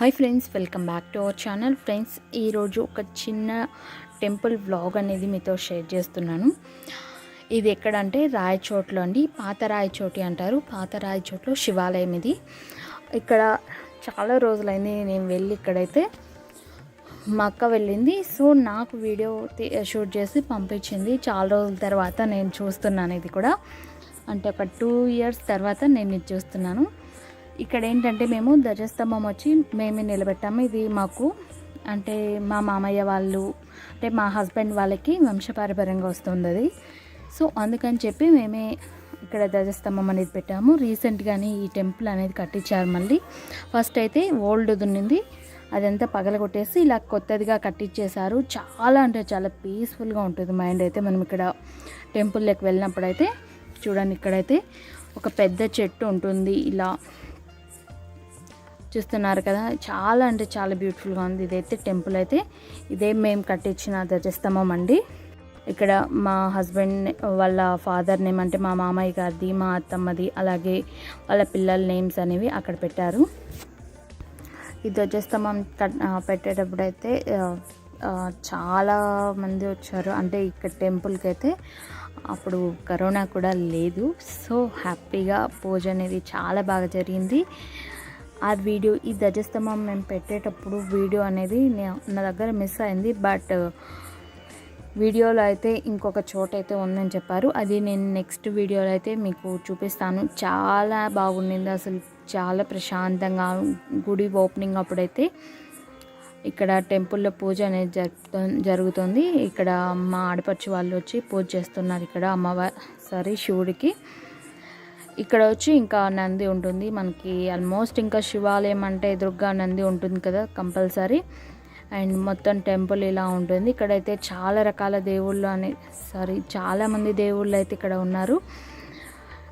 Hi friends welcome back to our channel friends ఈరోజు ఒక చిన్న టెంపుల్ వ్లాగ్ అనేది మీతో షేర్ చేస్తున్నాను. ఇది ఎక్కడంటే రాయచోట్లో అండి. పాత రాయచోటి అంటారు. పాత రాయచోట్లో శివాలయం ఇది. ఇక్కడ చాలా రోజులైంది నేను వెళ్ళి ఇక్కడైతే మా అక్క వెళ్ళింది. సో నాకు వీడియో షూట్ చేసి పంపించింది. చాలా రోజుల తర్వాత నేను చూస్తున్నాను ఇది కూడా. అంటే ఒక టూ ఇయర్స్ తర్వాత నేను ఇది చూస్తున్నాను. ఇక్కడ ఏంటంటే మేము ధ్వజస్తంభం వచ్చి మేమే నిలబెట్టాము. ఇది మాకు అంటే మా మామయ్య వాళ్ళు అంటే మా హస్బెండ్ వాళ్ళకి వంశపారపర్యంగా వస్తుంది అది సో అందుకని చెప్పి మేమే ఇక్కడ ధ్వజస్తంభం అనేది పెట్టాము. రీసెంట్గానే ఈ టెంపుల్ అనేది కట్టించారు మళ్ళీ. ఫస్ట్ అయితే ఓల్డ్ ఉన్నింది అదంతా పగలగొట్టేసి ఇలా కొత్తదిగా కట్టించేశారు చాలా అంటే చాలా పీస్ఫుల్గా ఉంటుంది మైండ్ అయితే. మనం ఇక్కడ టెంపుల్లోకి వెళ్ళినప్పుడు అయితే చూడండి ఇక్కడైతే ఒక పెద్ద చెట్టు ఉంటుంది. ఇలా చూస్తున్నారు కదా. చాలా అంటే చాలా బ్యూటిఫుల్గా ఉంది. ఇదైతే టెంపుల్ అయితే. ఇదే మేము కట్టించిన ధ్వజస్తంభం అండి. ఇక్కడ మా హస్బెండ్ వాళ్ళ ఫాదర్ నేమ్ అంటే మా మామయ్య గారిది మా అత్తమ్మది అలాగే వాళ్ళ పిల్లల నేమ్స్ అనేవి అక్కడ పెట్టారు. ఈ ధ్వజస్తంభం కట్ పెట్టేటప్పుడు అయితే చాలా మంది వచ్చారు. అంటే ఇక్కడ టెంపుల్కి అయితే అప్పుడు కరోనా కూడా లేదు. సో హ్యాపీగా పూజ అనేది చాలా బాగా జరిగింది. ఆ వీడియో ఈ ధ్వజస్తంభం మేము పెట్టేటప్పుడు వీడియో అనేది నా దగ్గర మిస్ అయింది. బట్ uh, వీడియోలో అయితే ఇంకొక చోట అయితే ఉందని చెప్పారు. అది నేను నెక్స్ట్ వీడియోలో అయితే మీకు చూపిస్తాను. చాలా బాగుండింది అసలు. చాలా ప్రశాంతంగా గుడి ఓపెనింగ్ అప్పుడైతే ఇక్కడ టెంపుల్లో పూజ అనేది జరుపుతూ జరుగుతుంది. ఇక్కడ మా ఆడపడుచు వాళ్ళు వచ్చి పూజ చేస్తున్నారు ఇక్కడ అమ్మవారి సారీ శివుడికి. ఇక్కడ వచ్చి ఇంకా నంది ఉంటుంది. మనకి ఆల్మోస్ట్ ఇంకా శివాలయం అంటే ఎదురుగా నంది ఉంటుంది కదా కంపల్సరీ. అండ్ మొత్తం టెంపుల్ ఇలా ఉంటుంది. ఇక్కడైతే చాలా రకాల దేవుళ్ళు అనే సారీ చాలా మంది దేవుళ్ళు అయితే ఇక్కడ ఉన్నారు.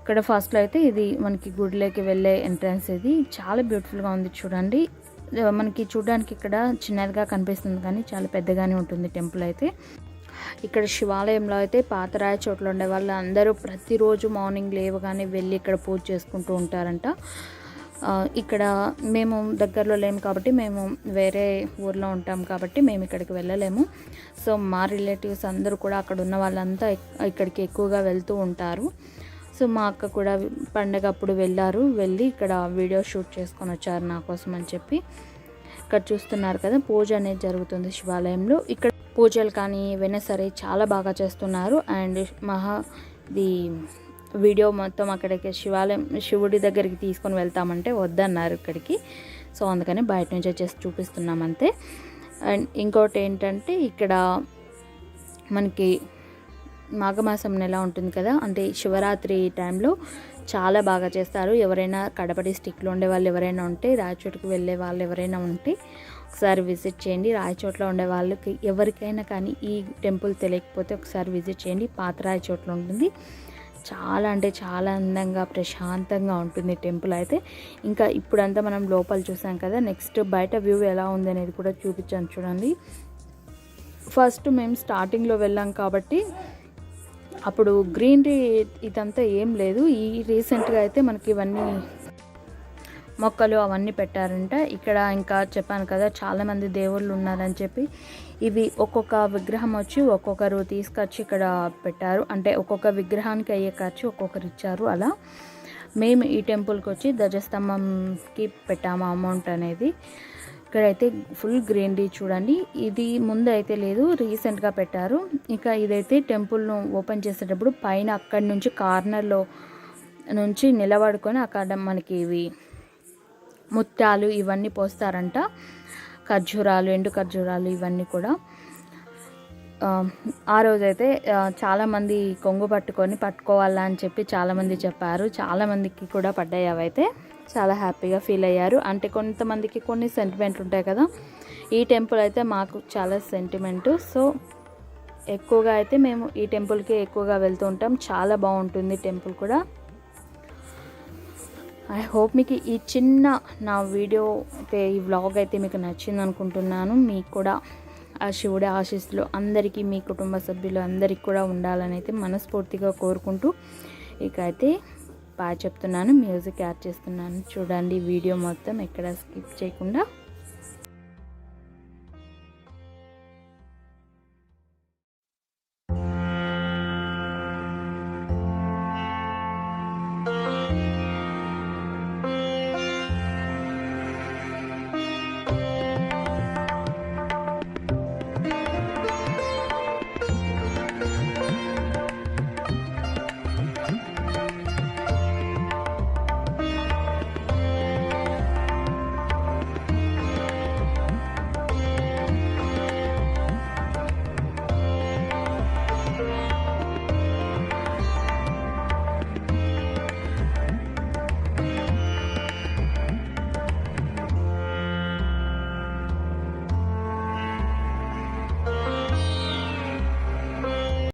ఇక్కడ ఫస్ట్లో అయితే ఇది మనకి గుడిలోకి వెళ్ళే ఎంట్రన్స్ ఇది. చాలా బ్యూటిఫుల్గా ఉంది చూడండి. మనకి చూడడానికి ఇక్కడ చిన్నదిగా కనిపిస్తుంది కానీ చాలా పెద్దగానే ఉంటుంది టెంపుల్ అయితే. ఇక్కడ శివాలయంలో అయితే పాతరాయ చోట్ల ఉండే వాళ్ళు అందరూ ప్రతిరోజు మార్నింగ్ లేవగానే వెళ్ళి ఇక్కడ పూజ చేసుకుంటూ ఉంటారంట. ఇక్కడ మేము దగ్గరలో లేము కాబట్టి మేము వేరే ఊర్లో ఉంటాం కాబట్టి మేము ఇక్కడికి వెళ్ళలేము. సో మా రిలేటివ్స్ అందరూ కూడా అక్కడ ఉన్న వాళ్ళంతా ఇక్కడికి ఎక్కువగా వెళ్తూ ఉంటారు. సో మా అక్క కూడా పండగ అప్పుడు వెళ్ళారు. వెళ్ళి ఇక్కడ వీడియో షూట్ చేసుకొని వచ్చారు నా కోసం అని చెప్పి. ఇక్కడ చూస్తున్నారు కదా పూజ అనేది జరుగుతుంది శివాలయంలో. ఇక్కడ పూజలు కానీ ఏవైనా సరే చాలా బాగా చేస్తున్నారు. అండ్ మహా ది వీడియో మొత్తం అక్కడికి శివాలయం శివుడి దగ్గరికి తీసుకొని వెళ్తామంటే వద్దన్నారు ఇక్కడికి. సో అందుకని బయట నుంచి వచ్చేసి చూపిస్తున్నాం అంతే. అండ్ ఇంకోటి ఏంటంటే ఇక్కడ మనకి మాఘమాసం నెల ఉంటుంది కదా అంటే శివరాత్రి టైంలో చాలా బాగా చేస్తారు. ఎవరైనా కడపడి స్టిక్లో ఉండే వాళ్ళు ఎవరైనా ఉంటే రాయచోటుకు వెళ్ళే వాళ్ళు ఎవరైనా ఉంటే ఒకసారి విజిట్ చేయండి. రాయచోట్ల ఉండే వాళ్ళకి ఎవరికైనా కానీ ఈ టెంపుల్ తెలియకపోతే ఒకసారి విజిట్ చేయండి. పాత రాయచోట్ల ఉంటుంది. చాలా అంటే చాలా అందంగా ప్రశాంతంగా ఉంటుంది టెంపుల్ అయితే. ఇంకా ఇప్పుడంతా మనం లోపల చూసాం కదా నెక్స్ట్ బయట వ్యూ ఎలా ఉంది అనేది కూడా చూపించాను చూడండి. ఫస్ట్ మేము స్టార్టింగ్లో వెళ్ళాం కాబట్టి అప్పుడు గ్రీనరీ ఇదంతా ఏం లేదు. ఈ రీసెంట్గా అయితే మనకి ఇవన్నీ మొక్కలు అవన్నీ పెట్టారంట. ఇక్కడ ఇంకా చెప్పాను కదా చాలామంది దేవుళ్ళు ఉన్నారని చెప్పి. ఇవి ఒక్కొక్క విగ్రహం వచ్చి ఒక్కొక్కరు తీసుకొచ్చి ఇక్కడ పెట్టారు. అంటే ఒక్కొక్క విగ్రహానికి అయ్యే ఖర్చు ఒక్కొక్కరు ఇచ్చారు అలా. మేము ఈ టెంపుల్కి వచ్చి ధ్వజస్తంభంకి పెట్టాము అమౌంట్ అనేది. ఇక్కడైతే ఫుల్ గ్రీనరీ చూడండి. ఇది ముందు అయితే లేదు రీసెంట్గా పెట్టారు. ఇంకా ఇదైతే టెంపుల్ను ఓపెన్ చేసేటప్పుడు పైన అక్కడి నుంచి కార్నర్లో నుంచి నిలబడుకొని అక్కడ మనకి ఇవి ముత్యాలు ఇవన్నీ పోస్తారంట. ఖర్జూరాలు ఎండు ఖర్జూరాలు ఇవన్నీ కూడా. ఆ, రోజైతే చాలామంది కొంగు పట్టుకొని పట్టుకోవాలా అని చెప్పి చాలామంది చెప్పారు. చాలామందికి కూడా పడ్డాయి అవైతే. చాలా హ్యాపీగా ఫీల్ అయ్యారు. అంటే కొంతమందికి కొన్ని సెంటిమెంట్ ఉంటాయి కదా. ఈ టెంపుల్ అయితే మాకు చాలా సెంటిమెంటు సో ఎక్కువగా అయితే మేము ఈ టెంపుల్కి ఎక్కువగా వెళ్తూ ఉంటాం. చాలా బాగుంటుంది టెంపుల్ కూడా. ఐ హోప్ మీకు ఈ చిన్న నా వీడియో అయితే ఈ వ్లాగ్ అయితే మీకు నచ్చింది అనుకుంటున్నాను. మీకు కూడా ఆ శివుడి ఆశీస్సులు అందరికీ మీ కుటుంబ సభ్యులు అందరికీ కూడా ఉండాలని అయితే మనస్ఫూర్తిగా కోరుకుంటూ ఇక అయితే బాగా చెప్తున్నాను. మ్యూజిక్ యాడ్ చేస్తున్నాను. చూడండి వీడియో మొత్తం ఎక్కడ స్కిప్ చేయకుండా.